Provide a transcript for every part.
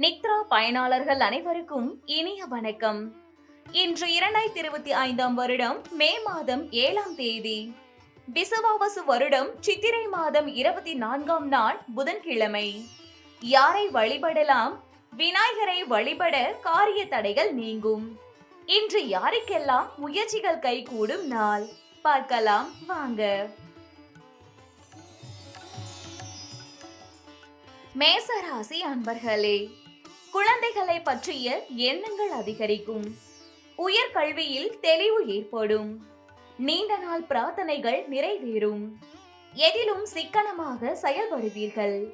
நித்ரா பயனாளர்கள் அனைவருக்கும் இனிய வணக்கம். இன்று இரண்டாயிரத்தி இருபத்தி ஐந்தாம் வருடம் மே மாதம் ஏழாம் தேதி. விசுவாவசு வருடம் சித்திரை மாதம் இருபத்தி நான்காம் நாள் புதன்கிழமை. யாரை வழிபடலாம்? விநாயகரை வழிபட காரிய தடைகள் நீங்கும். இன்று யாருக்கெல்லாம் முயற்சிகள் கைகூடும் நாள்? பார்க்கலாம் வாங்க. மேசராசி அன்பர்களே குழந்தைகளை பற்றிய எண்ணங்கள் அதிகரிக்கும். உயர்கல்வியில் தெளிவு ஏற்படும். நீண்ட நாள் பிரார்த்தனைகள் நிறைவேறும். எதிலும் சிக்கனமாக செயல்படுவீர்கள்.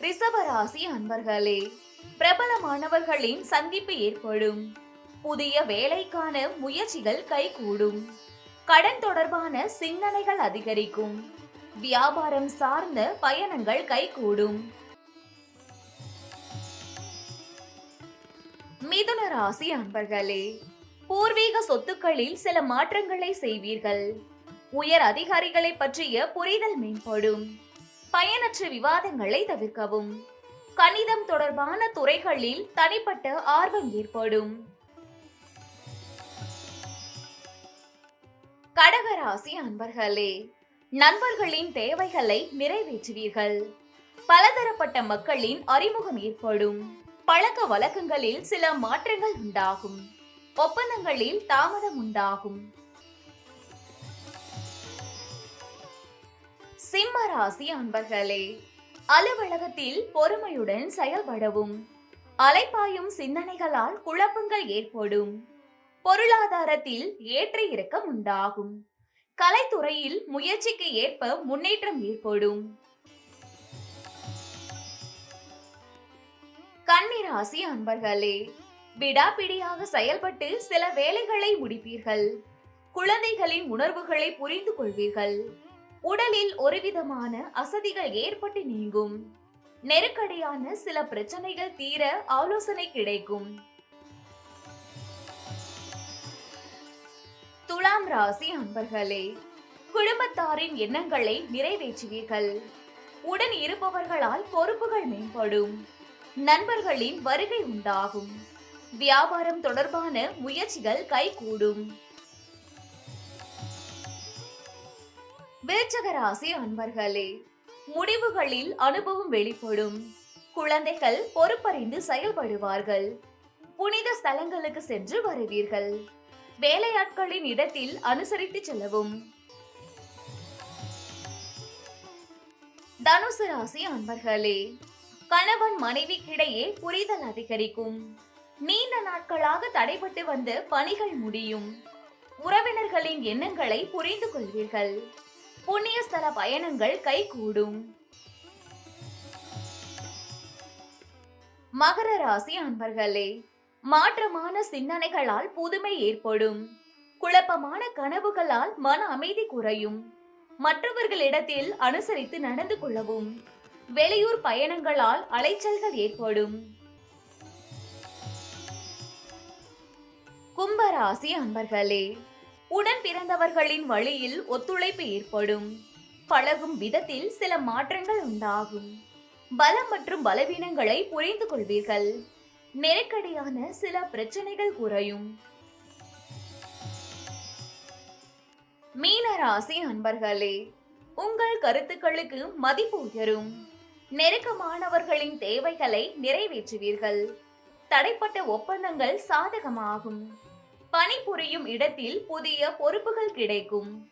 ரிஷபராசி அன்பர்களே பிரபலமானவர்களின் சந்திப்பு ஏற்படும். புதிய வேலைக்கான முயற்சிகள் கைகூடும். கடன் தொடர்பான சிந்தனைகள் அதிகரிக்கும். வியாபாரம் சார்ந்த பயணங்கள் கைகூடும். மிதுன ராசி அன்பர்களே பூர்வீக சொத்துக்களில் சில மாற்றங்களை செய்வீர்கள். உயர் அதிகாரிகளை பற்றிய புரிதல் மேம்படும். பயனற்ற விவாதங்களை தவிர்க்கவும். கணிதம் தொடர்பான துறைகளில் தனிப்பட்ட ஆர்வம் ஏற்படும். கடகராசி அன்பர்களே நண்பர்களின் தேவைகளை நிறைவேற்றுவீர்கள். பலதரப்பட்ட மக்களின் அறிமுகம் ஏற்படும். பழக்க வழக்கங்களில் சில மாற்றங்கள் உண்டாகும். ஒப்பந்தங்களில் தாமதம் உண்டாகும். சிம்ம ராசி அன்பர்களே அலுவலகத்தில் பொறுமையுடன் செயல்படவும். அலைப்பாயும் சிந்தனைகளால் குழப்பங்கள் ஏற்படும். பொருளாதாரத்தில் ஏற்ற இறக்கம் உண்டாகும். கலைத்துறையில் முயற்சிக்கு ஏற்ப முன்னேற்றம் ஏற்படும். கன்னிராசி அன்பர்களே விடாபிடியாக செயல்பட்டு சில வேலைகளை முடிப்பீர்கள். குழந்தைகளின் உணர்வுகளை புரிந்து கொள்வீர்கள். உடலில் ஒருவிதமான அசதிகள் ஏற்பட்டு நீங்கும். நெருக்கடியான சில பிரச்சனைகள் தீர ஆலோசனை கிடைக்கும். துலாம் ராசி அன்பர்களே குடும்பத்தாரின் எண்ணங்களை நிறைவேற்றுவீர்கள். உடன் இருப்பவர்களால் பொறுப்புகள் மேம்படும். நண்பர்களின் வருகை உண்டாகும். வியாபாரம் தொடர்பான முயற்சிகள் கைகூடும். விருச்சக ராசி அன்பர்களே முடிவுகளில் அனுபவம் வெளிப்படும். குழந்தைகள் பொறுப்பறிந்து செயல்படுவார்கள். புனித ஸ்தலங்களுக்கு சென்று வருவீர்கள். வேலையாட்களின் இடத்தில் அனுசரித்து செல்லவும். தனுசு ராசி அன்பர்களே கணவன் மனைவிக்கிடையே புரிதல் அதிகரிக்கும். நீண்ட நாட்களாக தடைபட்டு வந்த பணிகள் முடியும். உறவினர்களின் எண்ணங்களை புரிந்து கொள்வீர்கள். புண்ணிய ஸ்தல பயணங்கள் கைகூடும். மகர ராசி அன்பர்களே மாற்றமான சிந்தனைகளால் புதுமை ஏற்படும். குழப்பமான கனவுகளால் மன அமைதி குறையும். மற்றவர்களிடத்தில் அனுசரித்து நடந்து கொள்ளவும். வெளியூர் பயணங்களால் அலைச்சல்கள் ஏற்படும். கும்பராசி அன்பர்களே உடன் பிறந்தவர்களின் வழியில் ஒத்துழைப்பு ஏற்படும். பழகும் விதத்தில் சில மாற்றங்கள் உண்டாகும். பலம் மற்றும் பலவீனங்களை புரிந்து கொள்வீர்கள். நெருக்கடியான சில பிரச்சனைகள் குறையும் மீனராசி அன்பர்களே உங்கள் கருத்துக்களுக்கு மதிப்பு உயரும். நெருக்கமானவர்களின் தேவைகளை நிறைவேற்றுவீர்கள். தடைப்பட்ட ஒப்பந்தங்கள் சாதகமாகும். பணிபுரியும் இடத்தில் புதிய பொறுப்புகள் கிடைக்கும்.